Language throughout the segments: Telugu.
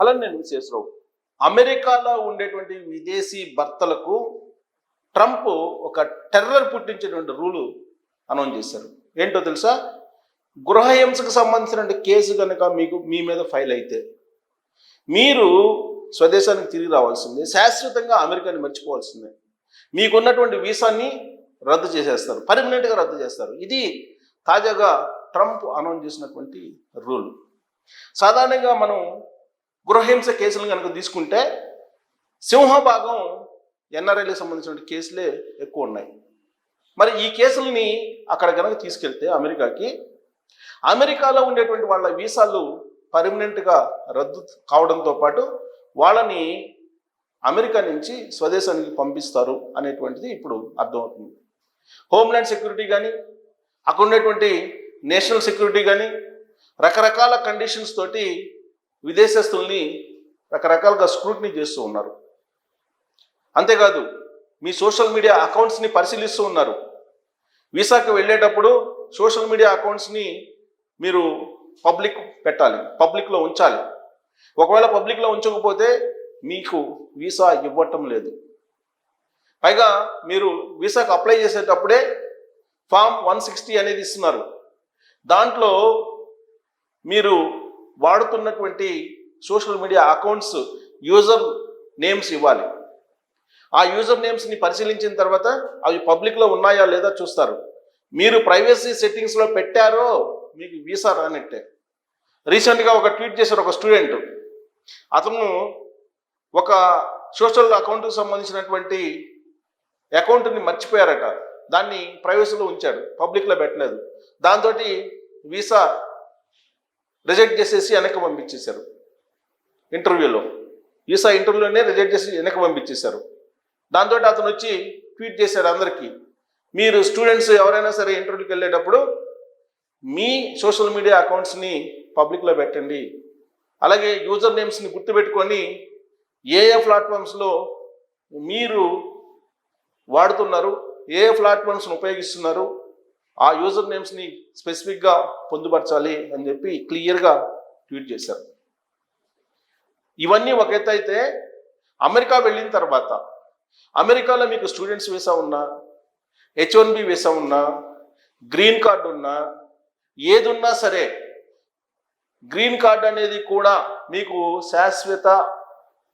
అలా నేను విశేషరావు అమెరికాలో ఉండేటువంటి విదేశీ భర్తలకు ట్రంప్ ఒక టెర్రర్ పుట్టించేటువంటి రూలు అనౌన్స్ చేశారు. ఏంటో తెలుసా? గృహహింసకు సంబంధించిన కేసు కనుక మీకు మీ మీద ఫైల్ అయితే మీరు స్వదేశానికి తిరిగి రావాల్సిందే శాశ్వతంగా అమెరికాని మర్చిపోవాల్సిందే. మీకున్నటువంటి వీసాని రద్దు చేసేస్తారు పర్మనెంట్గా రద్దు చేస్తారు. ఇది తాజాగా ట్రంప్ అనౌన్స్ చేసినటువంటి రూల్. సాధారణంగా మనం గృహహింస కేసులు కనుక తీసుకుంటే సింహభాగం ఎన్ఆర్ఐలకు సంబంధించిన కేసులే ఎక్కువ ఉన్నాయి. మరి ఈ కేసులని అక్కడ కనుక తీసుకెళ్తే అమెరికాకి అమెరికాలో ఉండేటువంటి వాళ్ళ వీసాలు పర్మనెంట్గా రద్దు కావడంతో పాటు వాళ్ళని అమెరికా నుంచి స్వదేశానికి పంపిస్తారు అనేటువంటిది ఇప్పుడు అర్థమవుతుంది. హోమ్ల్యాండ్ సెక్యూరిటీ కానీ అక్కడ ఉండేటువంటి నేషనల్ సెక్యూరిటీ కానీ రకరకాల కండిషన్స్ తోటి విదేశస్తుల్ని రకరకాలుగా స్క్రూటినీ చేస్తూ ఉన్నారు. అంతేకాదు మీ సోషల్ మీడియా అకౌంట్స్ని పరిశీలిస్తూ ఉన్నారు. వీసాకి వెళ్ళేటప్పుడు సోషల్ మీడియా అకౌంట్స్ని మీరు పబ్లిక్ పెట్టాలి పబ్లిక్లో ఉంచాలి. ఒకవేళ పబ్లిక్లో ఉంచకపోతే మీకు వీసా ఇవ్వటం లేదు. పైగా మీరు వీసాకు అప్లై చేసేటప్పుడే ఫామ్ వన్ సిక్స్టీ అనేది ఇస్తున్నారు. దాంట్లో మీరు వాడుతున్నటువంటి social media accounts user names ఇవ్వాలి. ఆ యూజర్ నేమ్స్ని పరిశీలించిన తర్వాత అవి పబ్లిక్లో ఉన్నాయా లేదా చూస్తారు. మీరు ప్రైవసీ సెట్టింగ్స్లో పెట్టారో మీకు వీసా రానట్టే. రీసెంట్గా ఒక ట్వీట్ చేశారు ఒక స్టూడెంట్. అతను ఒక సోషల్ అకౌంట్కి సంబంధించినటువంటి అకౌంట్ని మర్చిపోయారట. దాన్ని ప్రైవసీలో ఉంచాడు. పబ్లిక్లో పెట్టలేదు. దాంతో వీసా రిజెక్ట్ చేసేసి వెనక్కి పంపించేశారు. ఇంటర్వ్యూలో. ఈసా ఇంటర్వ్యూలోనే రిజెక్ట్ చేసి వెనక్కి పంపించేశారు. దాంతో అతను వచ్చి ట్వీట్ చేశారు అందరికీ. మీరు స్టూడెంట్స్ ఎవరైనా సరే ఇంటర్వ్యూకి వెళ్ళేటప్పుడు మీ సోషల్ మీడియా అకౌంట్స్ని పబ్లిక్లో పెట్టండి. అలాగే యూజర్ నేమ్స్ని గుర్తుపెట్టుకొని ఏ ఏ ప్లాట్ఫామ్స్లో మీరు వాడుతున్నారు ఏ ఏ ప్లాట్ఫామ్స్ని ఉపయోగిస్తున్నారు ఆ యూజర్ నేమ్స్ని స్పెసిఫిక్గా పొందుపరచాలి అని చెప్పి క్లియర్గా ట్వీట్ చేశారు. ఇవన్నీ ఒక ఎత్తు అయితే అమెరికా వెళ్ళిన తర్వాత అమెరికాలో మీకు స్టూడెంట్స్ వీసా ఉన్నా హెచ్ వన్ బి వీసా ఉన్నా గ్రీన్ కార్డు ఉన్నా ఏది ఉన్నా సరే గ్రీన్ కార్డ్ అనేది కూడా మీకు శాశ్వత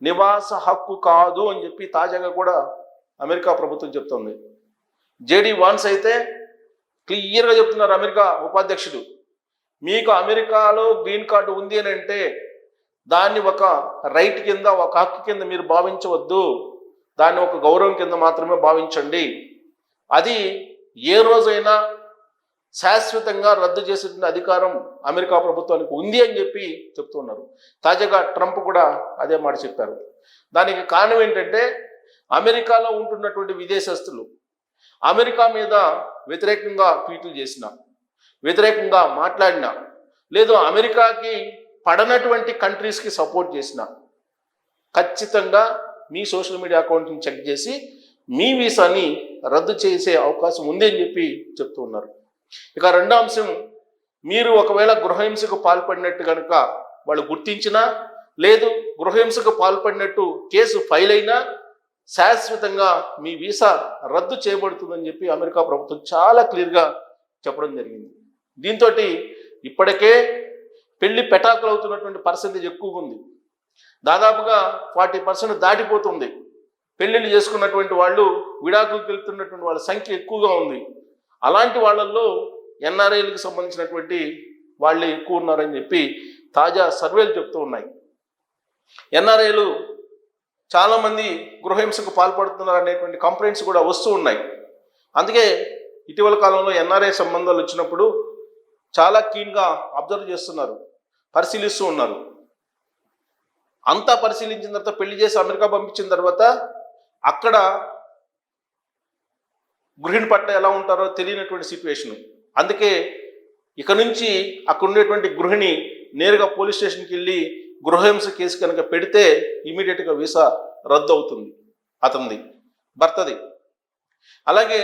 నివాస హక్కు కాదు అని చెప్పి తాజాగా కూడా అమెరికా ప్రభుత్వం చెప్తుంది. జేడీ వాన్స్ అయితే క్లియర్గా చెప్తున్నారు అమెరికా ఉపాధ్యక్షుడు. మీకు అమెరికాలో గ్రీన్ కార్డు ఉంది అని అంటే దాన్ని ఒక రైట్ కింద ఒక హక్కు కింద మీరు భావించవద్దు. దాన్ని ఒక గౌరవం కింద మాత్రమే భావించండి. అది ఏ రోజైనా శాశ్వతంగా రద్దు చేసిన అధికారం అమెరికా ప్రభుత్వానికి ఉంది అని చెప్పి చెప్తున్నారు తాజాగా ట్రంప్ కూడా అదే మాట చెప్పారు. దానికి కారణం ఏంటంటే అమెరికాలో ఉంటున్నటువంటి విదేశస్తులు అమెరికా మీద వ్యతిరేకంగా ట్వీట్లు చేసిన వ్యతిరేకంగా మాట్లాడిన లేదు అమెరికాకి పడనటువంటి కంట్రీస్కి సపోర్ట్ చేసిన ఖచ్చితంగా మీ సోషల్ మీడియా అకౌంట్ని చెక్ చేసి మీ వీసాని రద్దు చేసే అవకాశం ఉంది అని చెప్పి చెప్తూ ఉన్నారు. ఇక రెండో అంశం మీరు ఒకవేళ గృహహింసకు పాల్పడినట్టు కనుక వాళ్ళు గుర్తించినా లేదు గృహహింసకు పాల్పడినట్టు కేసు ఫైల్ అయినా శాశ్వతంగా మీ వీసా రద్దు చేయబడుతుందని చెప్పి అమెరికా ప్రభుత్వం చాలా క్లియర్గా చెప్పడం జరిగింది. దీంతో ఇప్పటికే పెళ్ళి పెటాకులు అవుతున్నటువంటి పర్సెంటేజ్ ఎక్కువగా ఉంది. దాదాపుగా ఫార్టీ పర్సెంట్ దాటిపోతుంది. పెళ్ళిళ్ళు చేసుకున్నటువంటి వాళ్ళు విడాకులు తెలుతున్నటువంటి వాళ్ళ సంఖ్య ఎక్కువగా ఉంది. అలాంటి వాళ్ళల్లో ఎన్ఆర్ఐలకు సంబంధించినటువంటి వాళ్ళే ఎక్కువ ఉన్నారని చెప్పి తాజా సర్వేలు చెప్తూ ఉన్నాయి. ఎన్ఆర్ఐలు చాలామంది గృహహింసకు పాల్పడుతున్నారు అనేటువంటి కంప్లైంట్స్ కూడా వస్తూ ఉన్నాయి. అందుకే ఇటీవల కాలంలో ఎన్ఆర్ఐ సంబంధాలు వచ్చినప్పుడు చాలా కీన్గా అబ్జర్వ్ చేస్తున్నారు పరిశీలిస్తూ ఉన్నారు. అంతా పరిశీలించిన తర్వాత పెళ్ళి చేసి అమెరికా పంపించిన తర్వాత అక్కడ గృహిణి పట్ల ఎలా ఉంటారో తెలియనటువంటి సిచ్యువేషన్ అందుకే ఇక నుంచి అక్కడ ఉండేటువంటి గృహిణి నేరుగా పోలీస్ స్టేషన్కి వెళ్ళి గృహహింస కేసు కనుక పెడితే ఇమీడియట్గా వీసా రద్దు అవుతుంది అతనిది భర్తది. అలాగే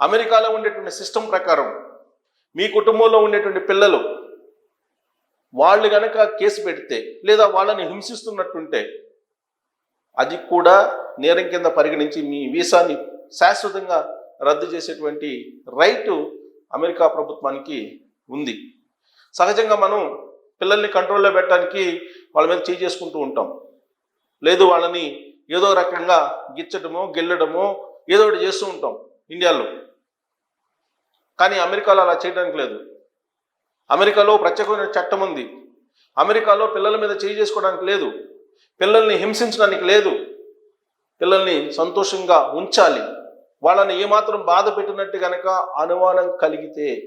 అమెరికాలో ఉండేటువంటి సిస్టమ్ ప్రకారం మీ కుటుంబంలో ఉండేటువంటి పిల్లలు వాళ్ళు కనుక కేసు పెడితే లేదా వాళ్ళని హింసిస్తున్నట్టుంటే అది కూడా నేరం కింద పరిగణించి మీ వీసాని శాశ్వతంగా రద్దు చేసేటువంటి రైటు అమెరికా ప్రభుత్వానికి ఉంది. సహజంగా మనం పిల్లల్ని కంట్రోల్లో పెట్టడానికి వాళ్ళ మీద చేయి చేసుకుంటూ ఉంటాం. లేదు వాళ్ళని ఏదో రకంగా గిచ్చడమో గెల్లడమో ఏదో ఒకటి చేస్తూ ఉంటాం ఇండియాలో. కానీ అమెరికాలో అలా చేయడానికి లేదు. అమెరికాలో ప్రత్యేకమైన చట్టం ఉంది. అమెరికాలో పిల్లల మీద చేయి చేసుకోవడానికి లేదు. పిల్లల్ని హింసించడానికి లేదు. పిల్లల్ని సంతోషంగా ఉంచాలి. వాళ్ళని ఏమాత్రం బాధ పెట్టినట్టు కనుక అనుమానం కలిగితే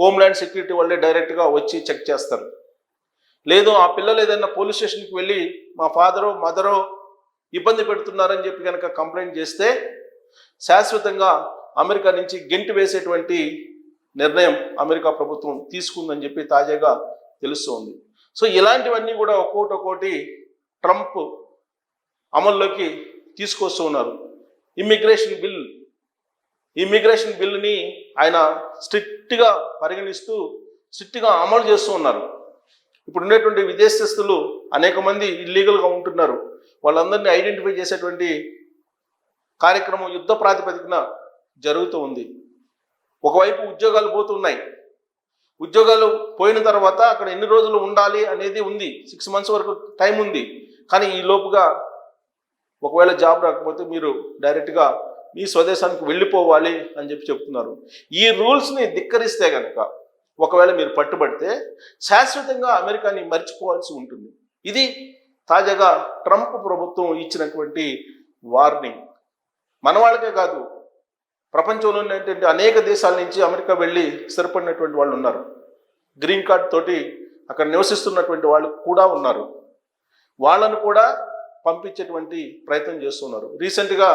హోమ్ల్యాండ్ సెక్యూరిటీ వాళ్ళే డైరెక్ట్గా వచ్చి చెక్ చేస్తారు. లేదు ఆ పిల్లలు ఏదైనా పోలీస్ స్టేషన్కి వెళ్ళి మా ఫాదరో మదరో ఇబ్బంది పెడుతున్నారని చెప్పి కనుక కంప్లైంట్ చేస్తే శాశ్వతంగా అమెరికా నుంచి గెంటి వేసేటువంటి నిర్ణయం అమెరికా ప్రభుత్వం తీసుకుందని చెప్పి తాజాగా తెలుస్తోంది. సో ఇలాంటివన్నీ కూడా ఒక్కోటి ఒక్కోటి ట్రంప్ అమల్లోకి తీసుకొస్తూ ఉన్నారు. ఇమ్మిగ్రేషన్ బిల్ ఇమ్మిగ్రేషన్ బిల్లుని ఆయన స్ట్రిక్ట్గా పరిగణిస్తూ స్ట్రిక్ట్గా అమలు చేస్తూ ఉన్నారు. ఇప్పుడు ఉండేటువంటి విదేశస్తులు అనేక మంది ఇల్లీగల్గా ఉంటున్నారు. వాళ్ళందరినీ ఐడెంటిఫై చేసేటువంటి కార్యక్రమం యుద్ధ ప్రాతిపదికన జరుగుతూ ఉంది. ఒకవైపు ఉద్యోగాలు పోతున్నాయి. ఉద్యోగాలు పోయిన తర్వాత అక్కడ ఎన్ని రోజులు ఉండాలి అనేది ఉంది. సిక్స్ మంత్స్ వరకు టైం ఉంది. కానీ ఈ లోపుగా ఒకవేళ జాబ్ రాకపోతే మీరు డైరెక్ట్గా మీ స్వదేశానికి వెళ్ళిపోవాలి అని చెప్పి చెప్తున్నారు. ఈ రూల్స్ని ధిక్కరిస్తే కనుక ఒకవేళ మీరు పట్టుబడితే శాశ్వతంగా అమెరికాని మర్చిపోవాల్సి ఉంటుంది. ఇది తాజాగా ట్రంప్ ప్రభుత్వం ఇచ్చినటువంటి వార్నింగ్. మన వాళ్ళకే కాదు ప్రపంచంలో ఉన్నటువంటి అనేక దేశాల నుంచి అమెరికా వెళ్ళి స్థిరపడినటువంటి వాళ్ళు ఉన్నారు. గ్రీన్ కార్డ్ తోటి అక్కడ నివసిస్తున్నటువంటి వాళ్ళు కూడా ఉన్నారు. వాళ్ళను కూడా పంపించేటువంటి ప్రయత్నం చేస్తున్నారు. రీసెంట్గా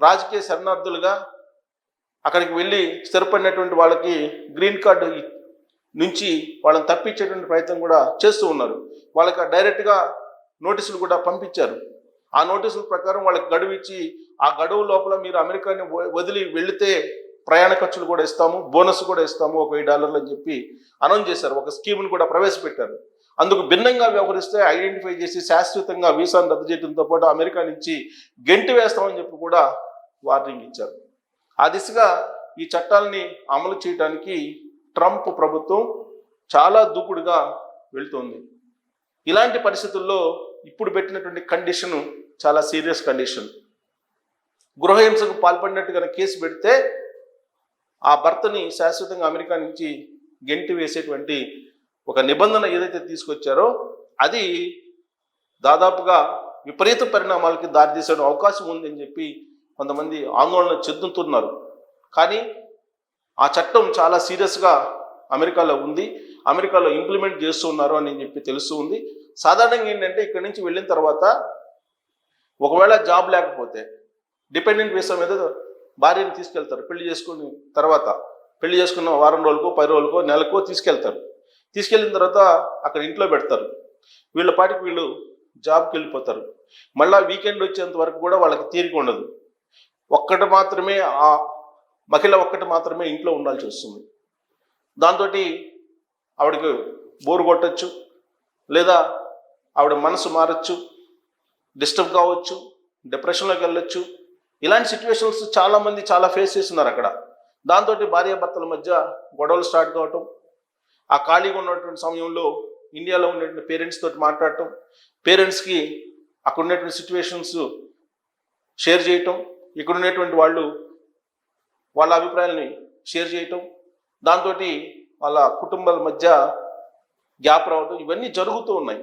రాజకీయ శరణార్థులుగా అక్కడికి వెళ్ళి స్థిరపడినటువంటి వాళ్ళకి గ్రీన్ కార్డు నుంచి వాళ్ళని తప్పించేటువంటి ప్రయత్నం కూడా చేస్తూ ఉన్నారు. వాళ్ళకి డైరెక్ట్గా నోటీసులు కూడా పంపించారు. ఆ నోటీసుల ప్రకారం వాళ్ళకి గడువు ఇచ్చి ఆ గడువు లోపల మీరు అమెరికాని వ- వదిలి వెళితే ప్రయాణ ఖర్చులు కూడా ఇస్తాము బోనస్ కూడా ఇస్తాము ఒక వెయ్యి డాలర్లు అని చెప్పి అనౌన్స్ చేశారు. ఒక స్కీమ్ను కూడా ప్రవేశపెట్టారు. అందుకు భిన్నంగా వ్యవహరిస్తే ఐడెంటిఫై చేసి శాశ్వతంగా వీసాను రద్దు చేయడంతో పాటు అమెరికా నుంచి గెంటి వేస్తామని చెప్పి కూడా వార్నింగ్ ఇచ్చారు. ఆ దిశగా ఈ చట్టాలని అమలు చేయడానికి ట్రంప్ ప్రభుత్వం చాలా దూకుడుగా వెళ్తోంది. ఇలాంటి పరిస్థితుల్లో ఇప్పుడు పెట్టినటువంటి కండిషన్ చాలా సీరియస్ కండిషన్. గృహహింసకు పాల్పడినట్టు కనుక కేసు పెడితే ఆ భర్తని శాశ్వతంగా అమెరికా నుంచి గెంటి వేసేటువంటి ఒక నిబంధన ఏదైతే తీసుకొచ్చారో అది దాదాపుగా విపరీత పరిణామాలకి దారితీసే అవకాశం ఉందని చెప్పి కొంతమంది ఆందోళన చెందుతున్నారు. కానీ ఆ చట్టం చాలా సీరియస్గా అమెరికాలో ఉంది. అమెరికాలో ఇంప్లిమెంట్ చేస్తున్నారు అని చెప్పి తెలుస్తూ ఉంది. సాధారణంగా ఏంటంటే ఇక్కడి నుంచి వెళ్ళిన తర్వాత ఒకవేళ జాబ్ లేకపోతే డిపెండెంట్ వీసా మీద భార్యని తీసుకెళ్తారు. పెళ్ళి చేసుకుని తర్వాత పెళ్ళి చేసుకున్న వారం రోజులకో పది రోజులకో నెలకో తీసుకెళ్తారు. తీసుకెళ్ళిన తర్వాత అక్కడ ఇంట్లో పెడతారు. వీళ్ళ పాటికి వీళ్ళు జాబ్కి వెళ్ళిపోతారు. మళ్ళీ వీకెండ్ వచ్చేంత వరకు కూడా వాళ్ళకి తీరిక ఉండదు. ఒక్కటి మాత్రమే ఆ మహిళ ఒక్కటి మాత్రమే ఇంట్లో ఉండాల్సి వస్తుంది. దాంతో ఆవిడకి బోరు కొట్టచ్చు లేదా ఆవిడ మనసు మారచ్చు డిస్టర్బ్ కావచ్చు డిప్రెషన్లోకి వెళ్ళొచ్చు. ఇలాంటి సిచ్యువేషన్స్ చాలామంది చాలా ఫేస్ చేస్తున్నారు అక్కడ. దాంతో భార్యాభర్తల మధ్య గొడవలు స్టార్ట్ కావటం ఆ ఖాళీగా ఉన్నటువంటి సమయంలో ఇండియాలో ఉన్నటువంటి పేరెంట్స్ తోటి మాట్లాడటం పేరెంట్స్కి అక్కడ ఉన్నటువంటి సిచ్యువేషన్స్ షేర్ చేయటం ఇక్కడ ఉండేటువంటి వాళ్ళు వాళ్ళ అభిప్రాయాలని షేర్ చేయటం దాంతో వాళ్ళ కుటుంబాల మధ్య గ్యాప్ రావటం ఇవన్నీ జరుగుతూ ఉన్నాయి.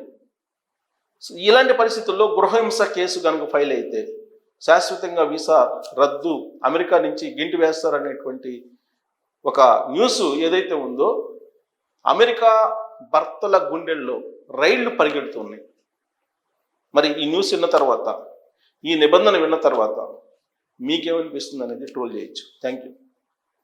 ఇలాంటి పరిస్థితుల్లో గృహహింస కేసు కనుక ఫైల్ అయితే శాశ్వతంగా వీసా రద్దు అమెరికా నుంచి గింటి వేస్తారనేటువంటి ఒక న్యూస్ ఏదైతే ఉందో అమెరికా భర్తల గుండెల్లో రైళ్ళు పరిగెడుతున్నాయి మరి ఈ న్యూస్ విన్న తర్వాత ఈ నిబంధన విన్న తర్వాత మీకేమనిపిస్తుంది అనేది ట్రోల్ చేయొచ్చు. Thank you